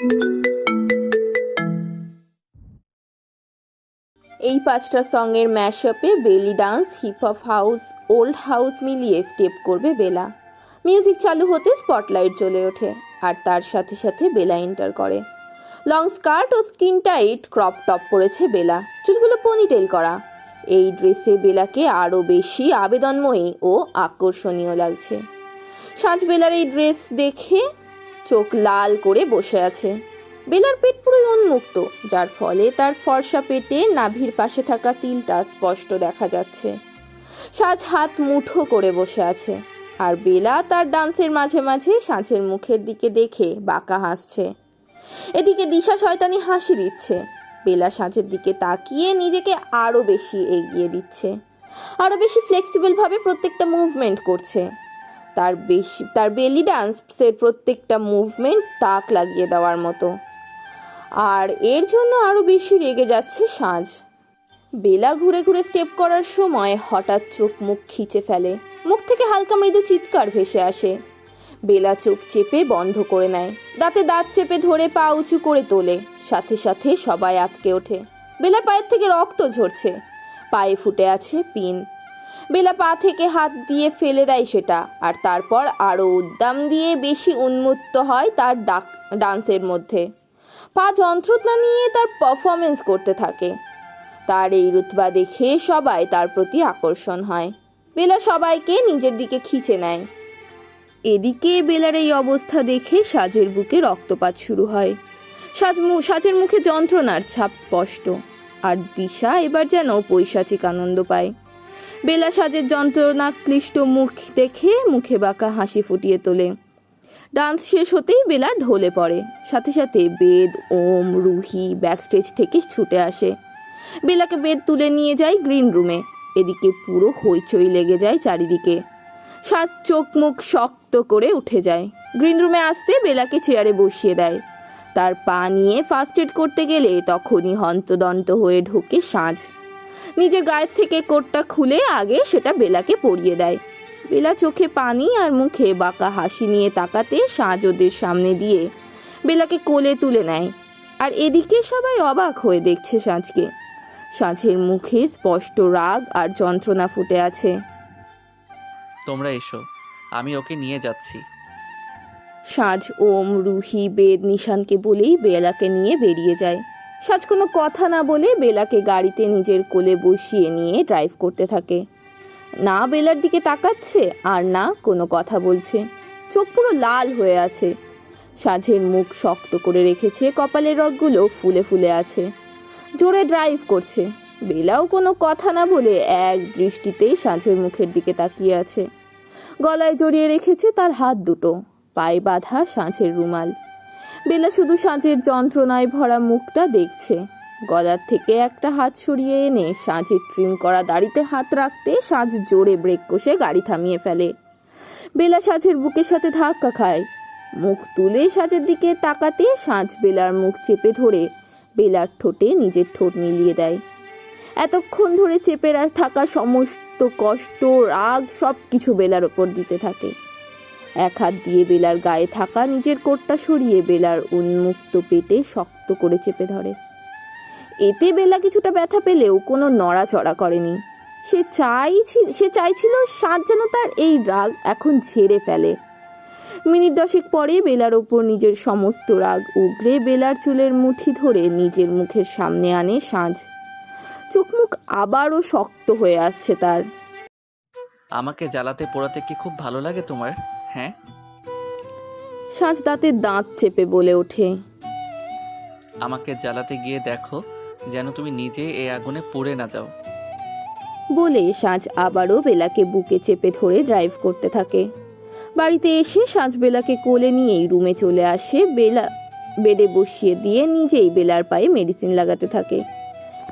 এই পাঁচটা সঙের ম্যাশআপে belly dance hip hop house old house মিলিয়ে স্টেপ করবে বেলা। মিউজিক চালু হতে স্পটলাইট জ্বলে ওঠে, আর তার সাথে সাথে বেলা এন্টার করে। লং স্কার্ট ও স্কিন টাইট ক্রপ টপ পরেছে বেলা, চুলগুলো পনিটেল করা। এই ড্রেসে বেলাকে আরও বেশি আবেদনময়ী ও আকর্ষণীয় লাগছে। সাঁঝ বেলার এই ড্রেস দেখে চোখ লাল করে বসে আছে। বেলার পেট পুরোই উন্মুক্ত, যার ফলে তার ফর্সা পেটে নাভির পাশে থাকা তিলটা স্পষ্ট দেখা যাচ্ছে। সাজ হাত মুঠো করে বসে আছে, আর বেলা তার ডান্সের মাঝে মাঝে সাঁঝের মুখের দিকে দেখে বাঁকা হাসছে। এদিকে দিশা শয়তানি হাসি দিচ্ছে, বেলা সাঁঝের দিকে তাকিয়ে নিজেকে আরও বেশি এগিয়ে দিচ্ছে আরও বেশি ফ্লেক্সিবলভাবে প্রত্যেকটা মুভমেন্ট করছে। তার বেশি, তার বেলি ডান্সের প্রত্যেকটা মুভমেন্ট তাক লাগিয়ে দেওয়ার মতো। আর এর জন্য আরও বেশি রেগে যাচ্ছে সাঁঝ বেলা ঘুরে ঘুরে স্টেপ করার সময় হঠাৎ চোখ মুখ খিচে ফেলে। মুখ থেকে হালকা মৃদু চিৎকার ভেসে আসে। বেলা চোখ চেপে বন্ধ করে নেয়। দাঁতে দাঁত চেপে ধরে পা উঁচু করে তোলে। সাথে সাথে সবাই আটকে ওঠে। বেলার পায়ের থেকে রক্ত ঝরছে। পায়ে ফুটে আছে পিন। বেলা পা থেকে হাত দিয়ে ফেলে দেয় সেটা। আর তারপর আরও উদ্দাম দিয়ে বেশি উন্মুক্ত হয় তার ডাক, ডান্সের মধ্যে। পা যন্ত্রণা নিয়ে তার পারফরমেন্স করতে থাকে। তার এই রুতবা দেখে সবাই তার প্রতি আকর্ষণ হয়। বেলা সবাইকে নিজের দিকে খিচে নেয়। এদিকে বেলার এই অবস্থা দেখে সাজের বুকে রক্তপাত শুরু হয়। সাজ সাজের মুখে যন্ত্রণার ছাপ স্পষ্ট। আর দিশা এবার যেন পৈশাচিক আনন্দ পায়। বেলা সাজের যন্ত্রণা ক্লিষ্ট মুখ দেখে মুখে বাঁকা হাসি ফুটিয়ে তোলে। ডান্স শেষ হতেই বেলা ঢলে পড়ে। সাথে সাথে বেদ, ওম, রুহি, ব্যাকস্টেজ থেকে ছুটে আসে। বেলাকে বেদ তুলে নিয়ে যায় গ্রিন রুমে। এদিকে পুরো হইচই লেগে যায় চারিদিকে। সাত চোখ মুখ শক্ত করে উঠে যায়। গ্রিন রুমে আসতে বেলাকে চেয়ারে বসিয়ে দেয়। তার পা নিয়ে ফার্স্ট এড করতে গেলে তখনই হন্তদন্ত হয়ে ঢোকে সাঁঝ। নিজের গায়ের থেকে কোটটা খুলে আগে সেটা বেলাকে পরিয়ে দেয়। বেলা চোখে পানি আর মুখে বাঁকা হাসি নিয়ে তাকাতে সাঁঝ ওদের সামনে দিয়ে বেলাকে কোলে তুলে নেয়। আর এদিকে সবাই অবাক হয়ে দেখছে সাঁঝকে সাঁঝের মুখে স্পষ্ট রাগ আর যন্ত্রণা ফুটে আছে। তোমরা এসো আমি ওকে নিয়ে যাচ্ছি। সাজ ওম রুহি বেদ নিশানকে বলেই বেলাকে নিয়ে বেরিয়ে যায়। সাজ কোনো কথা না বলে বেলাকে গাড়িতে নিজের কোলে বসিয়ে নিয়ে ড্রাইভ করতে থাকে। না বেলার দিকে তাকাচ্ছে আর না কোনো কথা বলছে। চোখ পুরো লাল হয়ে আছে। সাজের মুখ শক্ত করে রেখেছে, কপালের রগগুলো ফুলে ফুলে আছে। জোরে ড্রাইভ করছে। বেলাও কোনো কথা না বলে এক দৃষ্টিতেই সাঁঝের মুখের দিকে তাকিয়ে আছে। গলায় জড়িয়ে রেখেছে তার হাত দুটো। পায়ে বাঁধা সাঁঝের রুমাল। বেলা শুধু সাঁঝের যন্ত্রণায় ভরা মুখটা দেখছে। গলার থেকে একটা হাত সরিয়ে এনে সাঁঝের ট্রিম করা দাড়িতে হাত রাখতে সাঁঝ জোরে ব্রেক কষে গাড়ি থামিয়ে ফেলে। বেলা সাঁঝের বুকের সাথে ধাক্কা খায়। মুখ তুলে সাঁঝের দিকে তাকাতে সাঁঝ বেলার মুখ চেপে ধরে বেলার ঠোঁটে নিজের ঠোঁট মিলিয়ে দেয়। এতক্ষণ ধরে চেপে থাকা সমস্ত কষ্ট, রাগ সব কিছু বেলার ওপর দিতে থাকে। এক হাত দিয়ে বেলার গায়ে থাকা নিজের কোটটা সরিয়ে বেলার উন্মুক্ত পেটে শক্ত করে চেপে ধরে। এতে বেলা কিছুটা ব্যথা পেলেও কোনো নড়াচড়া করেনি। সে চাইছিল সে চাইছিল সাত যেন তার এই রাগ এখন ঝেড়ে ফেলে। মিনিট দশেক পরে বেলার ওপর নিজের সমস্ত রাগ উগরে বেলার চুলের মুঠি ধরে নিজের মুখের সামনে আনে সাঁঝ। চোখ মুখ আবারও শক্ত হয়ে আসছে তার। আমাকে জ্বালাতে পোড়াতে কি খুব ভালো লাগে তোমার? হ্যাঁ? সাজ দাঁতে দাঁত চেপে বলে ওঠে। আমাকে জ্বালাতে গিয়ে দেখো যেন তুমি নিজে এই আগুনে পড়ে না যাও। বলে সাজ আবারও বেলাকে বুকে চেপে ধরে ড্রাইভ করতে থাকে। বাড়িতে এসে সাঁঝ বেলাকে কোলে নিয়েই রুমে চলে আসে বেলা। বেডে বসিয়ে দিয়ে নিজেই বেলার পায়ে মেডিসিন লাগাতে থাকে।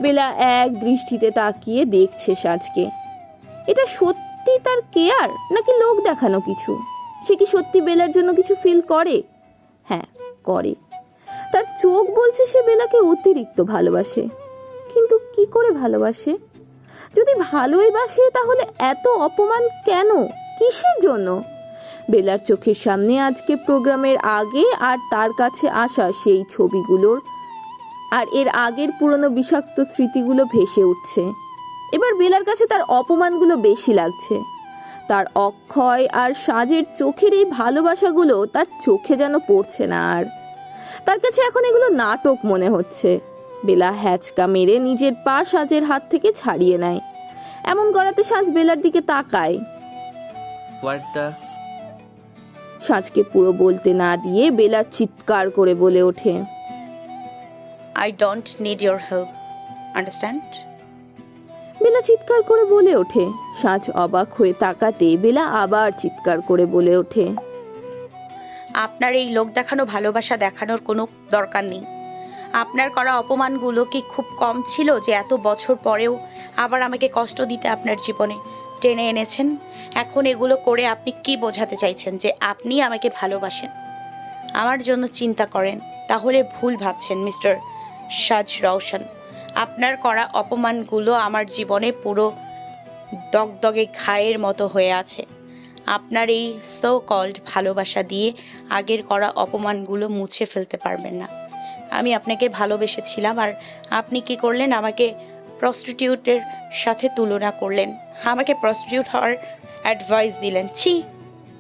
বেলা এক দৃষ্টিতে তাকিয়ে দেখছে সাজকে। এটা সত্যি তার কেয়ার নাকি লোক দেখানো কিছু? সে কি সত্যি বেলার জন্য কিছু ফিল করে? হ্যাঁ করে। তার চোখ বলছে সে বেলাকে অতিরিক্ত ভালোবাসে। কিন্তু কি করে ভালোবাসে? যদি ভালোই বাসে, তাহলে এত অপমান কেন? কিসের জন্য? বেলার চোখের সামনে আজকে প্রোগ্রামের আগে আর তার কাছে আসা সেই ছবিগুলোর আর এর আগের পুরনো বিষাক্ত স্মৃতিগুলো ভেসে উঠছে। এবার বেলার কাছে তার অপমানগুলো বেশি লাগছে। তার অক্ষয় আর সাজের চোখের এই ভালোবাসাগুলো তার চোখে যেন পড়ছে না আর। তার কাছে এখন এগুলো নাটক মনে হচ্ছে। বেলা হ্যাচকা মেরে নিজের পা সাজের হাত থেকে ছাড়িয়ে নেয়। এমন করাতে সাজ বেলার দিকে তাকায়। সাজকে পুরো বলতে না দিয়ে বেলা চিৎকার করে বলে ওঠে। I don't need your help. Understand? Bela চিৎকার করে বলে ওঠে। সাজ অবাক হয়ে তাকাতে বেলা আবার চিৎকার করে বলে ওঠে। আপনার এই লোক দেখানো, ভালোবাসা দেখানোর কোনো দরকার নেই। আপনার করা অপমানগুলো কি খুব কম ছিল যে এত বছর পরেও আবার আমাকে কষ্ট দিতে আপনার জীবনে টেনে এনেছেন? এখন এগুলো করে আপনি কি বোঝাতে চাইছেন যে আপনি আমাকে ভালোবাসেন? আমার জন্য চিন্তা করেন, তাহলে ভুল ভাবছেন মিস্টার সাজ রওশন। আপনার করা অপমানগুলো আমার জীবনে পুরো দগদগে ঘায়ের মতো হয়ে আছে। আপনার এই সো কল্ড ভালোবাসা দিয়ে আগের করা অপমানগুলো মুছে ফেলতে পারবেন না। আমি আপনাকে ভালোবেসেছিলাম আর আপনি কি করলেন? আমাকে প্রস্টিটিউটের সাথে তুলনা করলেন। আমাকে প্রস্টিটিউট হওয়ার অ্যাডভাইস দিলেন। ছি,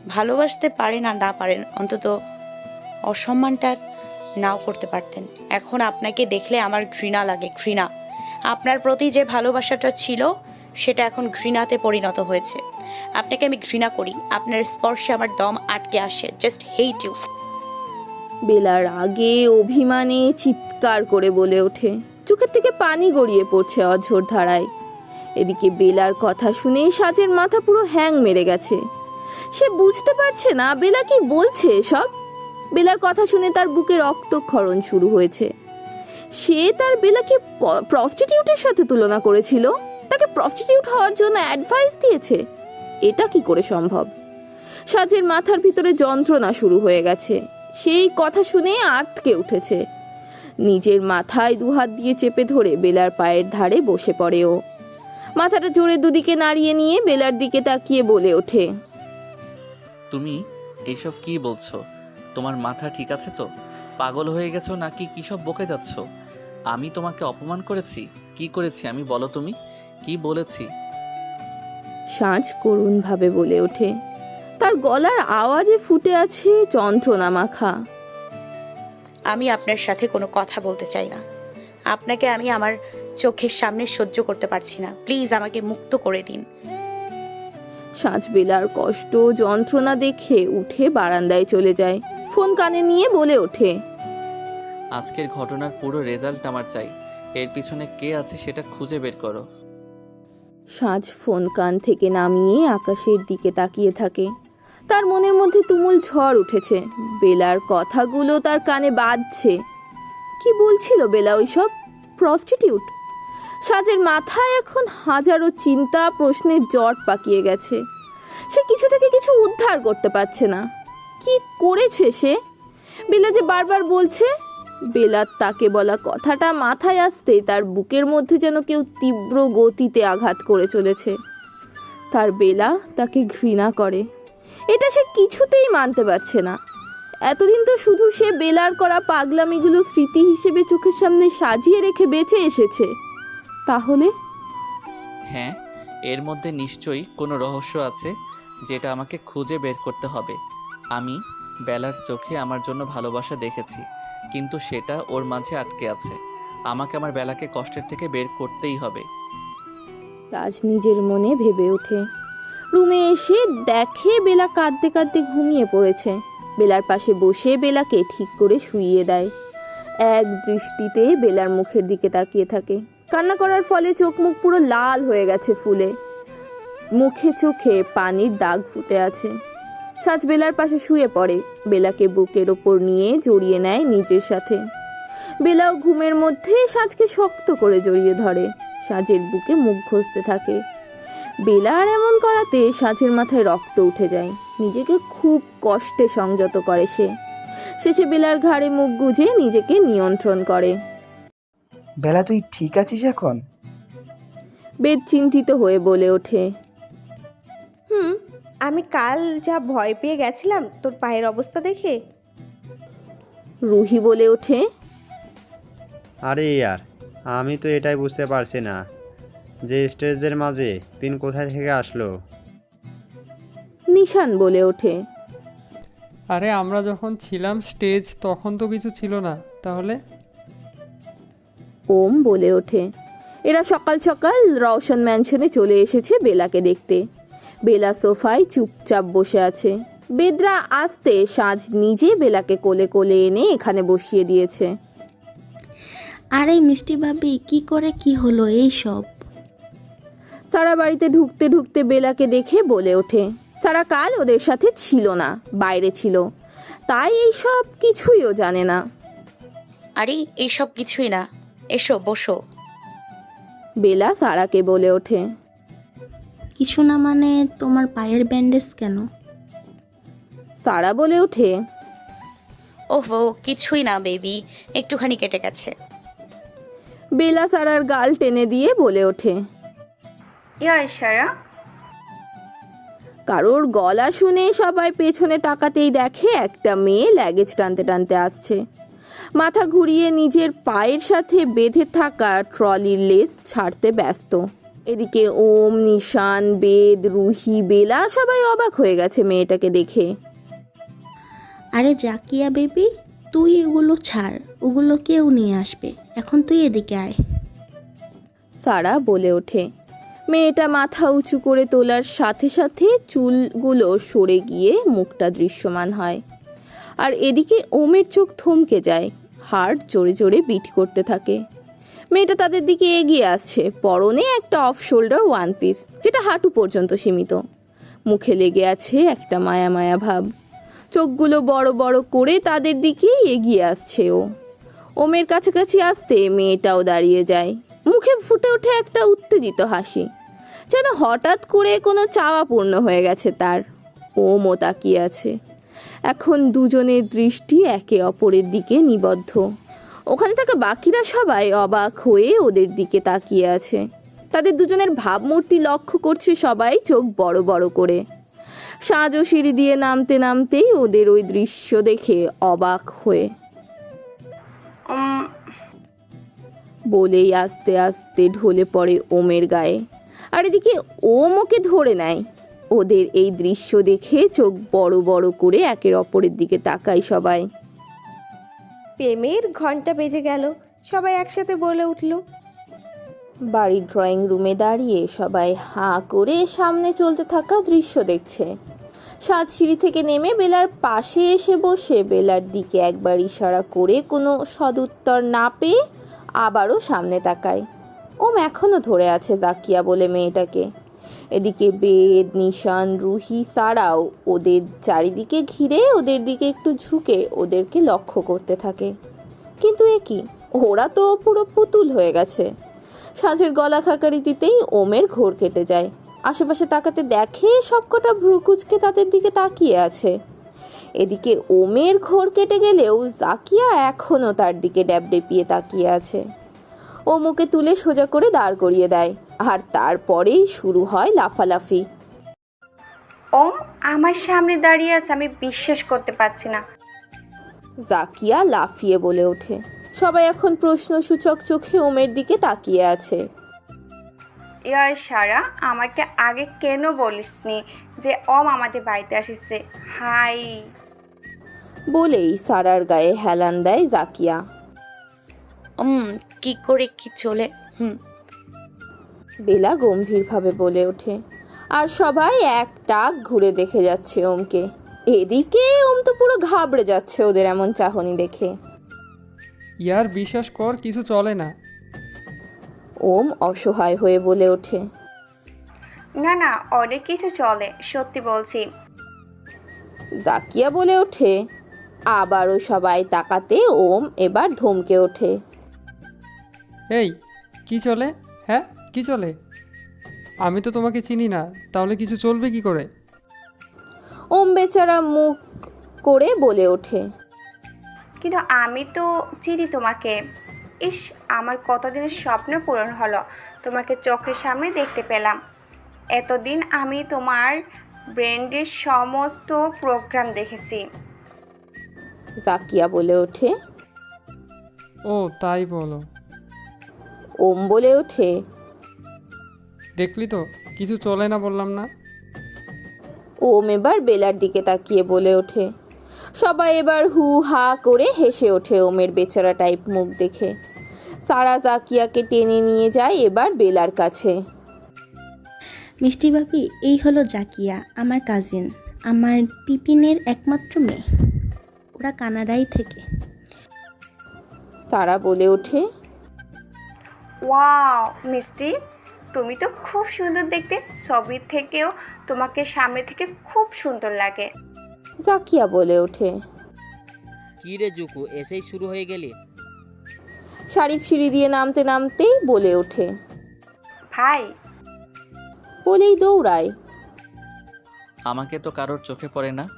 ভালোবাসতে পারেন আর না পারেন, অন্তত অসম্মানটা নাও করতে পারতেন। এখন আপনাকে দেখলে আমার ঘৃণা লাগে, ঘৃণা। আপনার প্রতি যে ভালোবাসাটা ছিল, সেটা এখন ঘৃণাতে পরিণত হয়েছে। আপনাকে আমি ঘৃণা করি। আপনার স্পর্শে আমার দম আটকে আসে। Just hate you. বেলার আগে অভিমানে চিৎকার করে বলে ওঠে। চোখের থেকে পানি গড়িয়ে পড়ছে অঝোর ধারায়। এদিকে বেলার কথা শুনে সাজের মাথা পুরো হ্যাং মেরে গেছে। সে বুঝতে পারছে না, বেলা কি বলছে সব বেলার কথা শুনে তার বুকে রক্তক্ষরণ শুরু হয়েছে। সে তার বেলাকে প্রস্টিটিউটের সাথে তুলনা করেছিল। তাকে প্রস্টিটিউট হওয়ার জন্য অ্যাডভাইস দিয়েছে। এটা কি করে সম্ভব? সাজের মাথার ভিতরে যন্ত্রণা শুরু হয়ে গেছে। সেই কথা শুনে আটকে উঠেছে। নিজের মাথায় দুহাত দিয়ে চেপে ধরে বেলার পায়ের ধারে বসে পড়ে ও। মাথাটা জোরে দুদিকে নাড়িয়ে নিয়ে বেলার দিকে তাকিয়ে বলে ওঠে। তুমি এসব কি বলছো? তোমার মাথা ঠিক আছে তো? পাগল হয়ে গেছো নাকি কী সব বকে যাচ্ছ? আমি তোমাকে অপমান করেছি। কি করেছি আমি বলো তুমি? কি বলেছি? সাঁঝ করুণভাবে বলে ওঠে। তার গলার আওয়াজে ফুটে আছে যন্ত্রণা মাখা। আমি আপনার সাথে কোনো কথা বলতে চাই না। আপনাকে আমি আমার চোখের সামনে সহ্য করতে পারছি না। প্লিজ আমাকে মুক্ত করে দিন। সাঁঝ বেলার কষ্ট যন্ত্রণা দেখে উঠে বারান্দায় চলে যায়। ফোন কানে নিয়ে বলে ওঠে। আজকের ঘটনার পুরো রেজাল্ট আমার চাই। এর পিছনে কে আছে সেটা খুঁজে বের করো। সাজ ফোন কান থেকে নামিয়ে আকাশের দিকে তাকিয়ে থাকে। তার মনের মধ্যে তুমুল ঝড় উঠেছে। বেলার কথাগুলো তার কানে বাজছে। কি বলছিল বেলা ওইসব? প্রস্টিটিউট সাজের মাথায় এখন হাজারো চিন্তা প্রশ্নের জট পাকিয়ে গেছে। সে কিছু থেকে কিছু উদ্ধার করতে পারছে না। কি করেছে সে? বেলা যে বারবার বলছে বেলার তাকে বলা কথাটা মাথায় আসতেই তার বুকের মধ্যে যেন কেউ তীব্র গতিতে আঘাত করে চলেছে। তার বেলা তাকে ঘৃণা করে। এটা সে কিছুতেই মানতে পারছে না। এতদিন তো শুধু সে বেলার করা পাগলামিগুলো স্মৃতি হিসেবে চোখের সামনে সাজিয়ে রেখে বেঁচে এসেছে। তাহলে? হ্যাঁ এর মধ্যে নিশ্চয়ই কোনো রহস্য আছে যেটা আমাকে খুঁজে বের করতে হবে। আমি বেলার চোখে আমার জন্য ভালোবাসা দেখেছি, কিন্তু সেটা ওর মাঝে আটকে আছে। আমাকে আমার বেলাকে কষ্টের থেকে বের করতেই হবে। রাজ নিজের মনে ভেবে ওঠে। রুমে এসে দেখে বেলা কাঁদতে কাঁদতে ঘুমিয়ে পড়েছে। বেলার পাশে বসে বেলাকে ঠিক করে শুইয়ে দেয়। এক দৃষ্টিতে বেলার মুখের দিকে তাকিয়ে থাকে। কান্না করার ফলে চোখ মুখ পুরো লাল হয়ে গেছে ফুলে। মুখে চোখে পানির দাগ ফুটে আছে। সাজ বেলার পাশে শুয়ে পড়ে। বেলাকে বুকের ওপর নিয়ে জড়িয়ে নেয় নিজের সাথে। বেলাও ঘুমের মধ্যে সাজকে শক্ত করে জড়িয়ে ধরে। সাজের বুকে মুখ ঘষতে থাকে। বেলা আর এমন করাতে সাজের মাথায় রক্ত উঠে যায়। নিজেকে খুব কষ্টে সংযত করে সে। শেষে বেলার ঘাড়ে মুখ গুজে নিজেকে নিয়ন্ত্রণ করে। বেলা তুই ঠিক আছিস এখন? বেদ চিন্তিত হয়ে বলে ওঠে। আমি কাল যা ভয় পেয়ে গেছিলাম তোর পায়ের অবস্থা দেখে? রুহি বলে ওঠে। আরে ইয়ার আমি তো এটাই বুঝতে পারছি না যে স্টেজের মাঝে পিন কোথায় থেকে আসলো। নিশান বলে ওঠে। আরে আমরা যখন ছিলাম স্টেজ তখন তো কিছু ছিল না তাহলে? ওম বলে ওঠে। এরা সকাল সকাল রওশন ম্যানশনে চলে এসেছে বেলাকে দেখতে। বেলা সোফায় চুপচাপ বসে আছে। বেদরা আসতে সাজ নিজে বেলাকে কোলে কোলে এনে এখানে বসিয়ে দিয়েছে। আরে মিষ্টি ভাবি কি করে কি হলো এই সব? সারা বাড়িতে ঢুকতে ঢুকতে বেলাকে দেখে বলে ওঠে সারা কাল ওদের সাথে ছিল না বাইরে ছিল। তাই এই সব কিছুই ও জানে না। আরে এইসব কিছুই না এসো বসো। বেলা সারাকে বলে ওঠে কিছু না মানে তোমার পায়ের ব্যান্ডেজ কেন? সারা বলে ওঠে। ওহো কিছুই না বেবি। একটুখানি কেটে গেছে। বেলা সারার গাল টেনে দিয়ে বলে ওঠে। ইয়া সারা কারোর গলা শুনে সবাই পেছনে তাকাতেই দেখে একটা মেয়ে ল্যাগেজ টানতে টানতে আসছে। মাথা ঘুরিয়ে নিজের পায়ের সাথে বেঁধে থাকা ট্রলির লেস ছাড়তে ব্যস্ত। এদিকে ওম নিশান বেদ রুহি বেলা সবাই অবাক হয়ে গেছে মেয়েটাকে দেখে। আরে জাকিয়া বেবি তুই এগুলো ছাড় ওগুলো কেউ নিয়ে আসবে। এখন তুই এদিকে আয়। সারা বলে ওঠে। মেয়েটা মাথা উঁচু করে তোলার সাথে সাথে চুলগুলো সরে গিয়ে মুখটা দৃশ্যমান হয়। আর এদিকে ওমের চোখ থমকে যায় হার্ট জোরে জোরে বিট করতে থাকে। মেয়েটা তাদের দিকে এগিয়ে আসছে। পরনে একটা অফ শোল্ডার ওয়ান পিস যেটা হাঁটু পর্যন্ত সীমিত। মুখে লেগে আছে একটা মায়া মায়া ভাব। চোখগুলো বড় বড় করে তাদের দিকেই এগিয়ে আসছে ও। ওমের কাছাকাছি আসতে মেয়েটাও দাঁড়িয়ে যায়। মুখে ফুটে ওঠে একটা উত্তেজিত হাসি। যেন হঠাৎ করে কোনো চাওয়া পূর্ণ হয়ে গেছে তার। ওমও তাকিয়ে আছে। এখন দুজনের দৃষ্টি একে অপরের দিকে নিবদ্ধ। ওখানে থাকা বাকিরা সবাই অবাক হয়ে ওদের দিকে তাকিয়ে আছে। তাদের দুজনের ভাবমূর্তি লক্ষ্য করছে সবাই চোখ বড় বড় করে। সাজো সিঁড়ি দিয়ে নামতে নামতেই ওদের ওই দৃশ্য দেখে অবাক হয়ে। বলেই আস্তে আস্তে ঢলে পড়ে ওমের গায়ে। আর এদিকে ওম ওকে ধরে নেয়। ওদের এই দৃশ্য দেখে চোখ বড় বড় করে একের অপরের দিকে তাকায় সবাই। প্রেমের ঘণ্টা বেজে গেল। সবাই একসাথে বলে উঠল, বাড়ির ড্রয়িং রুমে দাঁড়িয়ে সবাই হাঁ করে সামনে চলতে থাকা দৃশ্য দেখছে। সাত সিঁড়ি থেকে নেমে বেলার পাশে এসে বসে বেলার দিকে একবার ইশারা করে কোনো সদুত্তর না পেয়ে আবারও সামনে তাকায়। ওম এখনও ধরে আছে জাকিয়া বলে মেয়েটাকে। এদিকে বেদ, নিশান, রুহি সারাও ওদের চারিদিকে ঘিরে, ওদের দিকে একটু ঝুঁকে ওদেরকে লক্ষ্য করতে থাকে। কিন্তু এ কি? ওরা তো পুরো পুতুল হয়ে গেছে। সাঁঝের গলা খাকারি দিতেই ওমের ঘোর কেটে যায়। আশেপাশে তাকাতে দেখে সবকটা ভ্রুকুচকে তাদের দিকে তাকিয়ে আছে। এদিকে ওমের ঘোর কেটে গেলেও জাকিয়া এখনও তার দিকে ড্যাবডেপিয়ে তাকিয়ে আছে। ও মুখে তুলে সোজা করে দাঁড় করিয়ে দেয়। আর তারপরেই শুরু হয় লাফালাফি। ওম আমার সামনে দাঁড়িয়ে আছে আমি বিশ্বাস করতে পারছি না। জাকিয়া লাফিয়ে বলে ওঠে। সবাই এখন প্রশ্নসূচক চোখে ওমের দিকে তাকিয়ে আছে। ইয়ার সারা আমাকে আগে কেন বলিসনি যে ওম আমাদের বাড়িতে আসিছে? হাই। বলেই সারার গায়ে হেলান দেয় জাকিয়া। উম কি করে কি চলে? হুম। বেলা গম্ভীরভাবে বলে ওঠে। আর সবাই এক টাক ঘুরে দেখে যাচ্ছে ওমকে। এদিকে ওম তো পুরো ঘাবড়ে যাচ্ছে ওদের এমন চাহনি দেখে। ইয়ার বিশ্বাস কর কিছু চলে না। ওম অসহায় হয়ে বলে ওঠে। না না অনেক কিছু চলে সত্যি বলছি। জাকিয়া বলে ওঠে আবারও সবাই তাকাতে ওম এবার ধমকে ওঠে। এই কি চলে? হ্যাঁ? কি চলে? আমি তো তোমাকে চিনি না তাহলে কিছু চলবে কি করে? ওম বেচারা মুখ করে বলে ওঠে। কিন্তু আমি তো চিনি তোমাকে। ইস আমার কতদিনের স্বপ্ন পূরণ হলো তোমাকে চোখের সামনে দেখতে পেলাম। এতদিন আমি তোমার ব্র্যান্ডের সমস্ত প্রোগ্রাম দেখেছি। জাকিয়া বলে ওঠে। ও তাই বলো। ওম বলে ওঠে। দেখলি তো? কিছু চলে না বললাম না। ওম এবার বেলার দিকে তাকিয়ে বলে ওঠে। সবাই এবার হু হা করে হেসে ওঠে ওমের বেচারা টাইপ মুখ দেখে। সারা জাকিয়াকে টেনে নিয়ে যায় এবার বেলার কাছে। মিষ্টি বাপি এই হলো জাকিয়া আমার কাজিন আমার পিপিনের একমাত্র মেয়ে। ওরা কানাডাই থেকে। সারা বলে ওঠে ওয়াও মিষ্টি। তুমি তো খুব সুন্দর দেখতে। ছবির থেকেও তোমাকে সামনে থেকে খুব সুন্দর লাগে। জাকিয়া বলে ওঠে। কি রে জুকু এসেই শুরু হয়ে গেলি? শারিফ সিঁড়ি দিয়ে নামতে নামতেই বলে ওঠে। ভাই। বলেই দৌড়ায়। আমাকে তো কারোর চোখে পড়ে না।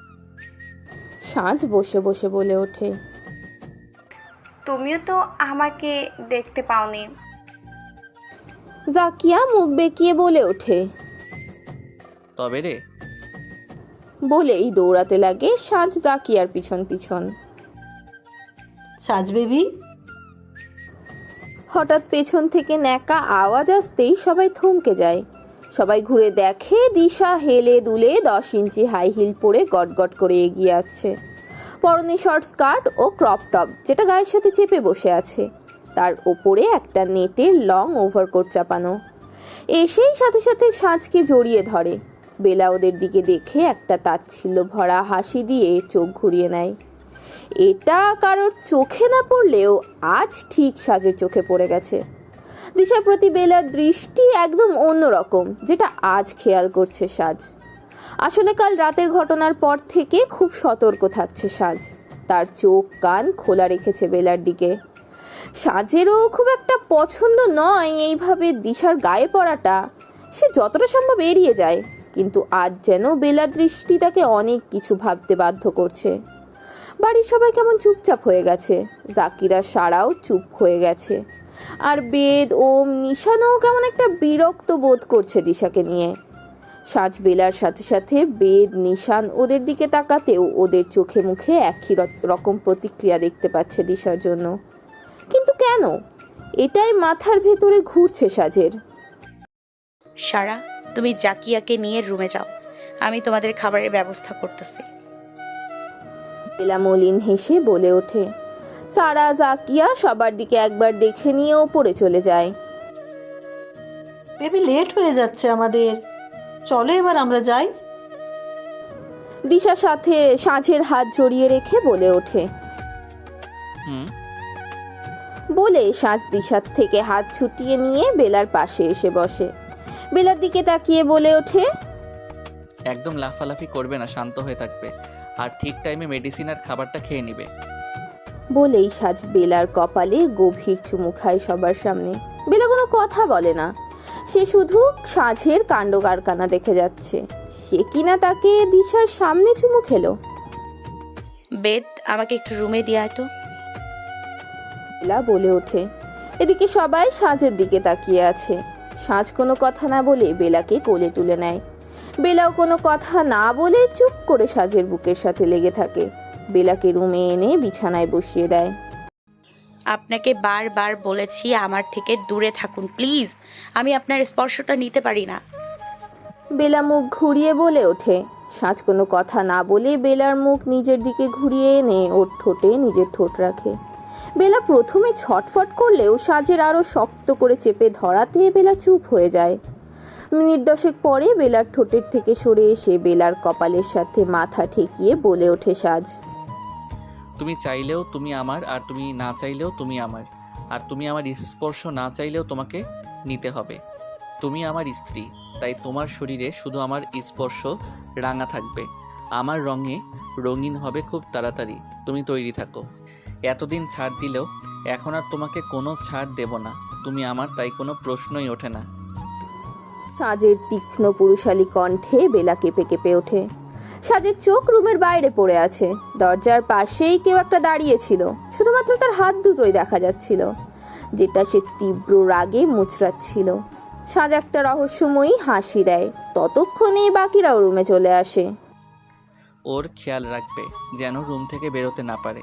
সাঁঝ বসে বসে বলে ওঠে। তুমিও তো আমাকে দেখতে পাওনি। জাকিয়া মুখ বেঁকিয়ে বলে ওঠে। তবে রে। বলেই দৌড়াতে লাগে সাঁঝ জাকিয়ার পিছন পিছন। সাজ বেবি। হঠাৎ পেছন থেকে ন্যাকা আওয়াজ আসতেই সবাই থমকে যায়। সবাই ঘুরে দেখে দিশা হেলে দুলে দশ ইঞ্চি হাই হিল পরে গটগট করে এগিয়ে আসছে। পরনে শর্ট স্কার্ট ও ক্রপ টপ যেটা গায়ের সাথে চেপে বসে আছে। তার ওপরে একটা নেটের লং ওভারকোট চাপানো। এসেই সাথে সাথে সাঁঝকে জড়িয়ে ধরে। বেলা ওদের দিকে দেখে একটা তাচ্ছিল্য ভরা হাসি দিয়ে চোখ ঘুরিয়ে নেয়। এটা কারোর চোখে না পড়লেও আজ ঠিক সাজের চোখে পড়ে গেছে। দিশার প্রতি বেলার দৃষ্টি একদম অন্যরকম, যেটা আজ খেয়াল করছে সাজ। আসলে কাল রাতের ঘটনার পর থেকে খুব সতর্ক থাকছে সাজ। তার চোখ কান খোলা রেখেছে বেলার দিকে। সাজেরও খুব একটা পছন্দ নয় এইভাবে দিশার গায়ে পড়াটা। সে যতটা সম্ভব এড়িয়ে যায়, কিন্তু আজ যেন বেলা দৃষ্টি তাকে অনেক কিছু ভাবতে বাধ্য করছে। বাড়ির সবাই কেমন চুপচাপ হয়ে গেছে জাকিরা সারাও চুপ হয়ে গেছে। আর বেদ, ওম, নিশানও কেমন একটা বিরক্ত বোধ করছে দিশাকে নিয়ে। সাজ বেলার সাথে সাথে বেদ, নিশান ওদের দিকে তাকাতেও ওদের চোখে মুখে একই রকম প্রতিক্রিয়া দেখতে পাচ্ছে দিশার জন্য। কিন্তু কেন? এটাই মাথার ভেতরে ঘুরছে সাজের। সারা তুমি জাকিয়াকে নিয়ে রুমে যাও। আমি তোমাদের খাবারের ব্যবস্থা করতেছি। বেলা মলিন হেসে বলে ওঠে। সারা জাকিয়া সবার দিকে একবার দেখে নিয়ে ওপরে চলে যায়। বেবি লেট হয়ে যাচ্ছে আমাদের। চলো এবার আমরা যাই। দিশার সাথে সাঁঝের হাত জড়িয়ে রেখে বলে ওঠে। হুম? বলে সাঁঝ দিশার থেকে হাত ছুটিয়ে নিয়ে বেলার পাশে এসে বসে। বেলার দিকে তাকিয়ে বলে ওঠে একদম লাফালাফি করবে না শান্ত হয়ে থাকবে। আর ঠিক টাইমে মেডিসিন আর খাবারটা খেয়ে নিবে। বলেই সাজ বেলার কপালে গভীর চুমু খায় সবার সামনে। বেলা কোনো কথা বলে না। সে শুধু সাঁঝের কাণ্ড কারখানা দেখে যাচ্ছে। সে কিনা তাকে দিশার সামনে চুমু খেলো। বেদ আমাকে একটু রুমে দিয়ে আয় তো। বেলা বলে ওঠে। এদিকে সবাই সাঁঝের দিকে তাকিয়ে আছে। সাঁঝ কোনো কথা না বলে বেলাকে কোলে তুলে নেয়। বেলাও কোনো কথা না বলে চুপ করে সাজের বুকের সাথে লেগে থাকে। বেলাকে রুমে এনে বিছানায় বসিয়ে দেয়। আপনাকে বারবার বলেছি আমার থেকে দূরে থাকুন প্লিজ। আমি আপনার স্পর্শটা নিতে পারি না। বেলা মুখ ঘুরিয়ে বলে ওঠে। সাঁঝ কোনো কথা না বলে বেলার মুখ নিজের দিকে ঘুরিয়ে এনে ওর ঠোঁটে নিজের ঠোঁট রাখে। বেলা প্রথমে ছটফট করলেও সাজের আরও শক্ত করে চেপে ধরাতে বেলা চুপ হয়ে যায়। মিনিট দশেক পরে বেলার ঠোঁটের থেকে সরে এসে বেলার কপালের সাথে মাথা ঠেকিয়ে বলে ওঠে সাজ। তুমি চাইলেও তুমি আমার, আর তুমি না চাইলেও তুমি আমার, আর তুমি আমার স্পর্শ না চাইলেও তোমাকে নিতে হবে। তুমি আমার স্ত্রী, তাই তোমার শরীরে শুধু আমার স্পর্শ রাঙা থাকবে। আমার রঙে রঙিন হবে খুব তাড়াতাড়ি। তুমি তৈরি থাকো। এতদিন ছাড় দিলেও এখন আর তোমাকে কোনো ছাড় দেব না। তুমি আমার তাই কোনো প্রশ্নই ওঠে না। সাজের তীক্ষ্ণ পুরুষালী কণ্ঠে বেলা কেঁপে কেঁপে ওঠে। সাজের চোখ রুমের বাইরে পড়ে আছে। দরজার পাশেই কেউ একটা দাঁড়িয়ে ছিল। শুধুমাত্র তার হাত দুটোই দেখা যাচ্ছিল। যেটা সে তীব্র রাগে মুচড়াচ্ছিল। সাজ একটা রহস্যময়ী হাসি দেয়। ততক্ষণেই বাকিরাও রুমে চলে আসে। ওর খেয়াল রাখবে যেন রুম থেকে বেরোতে না পারে।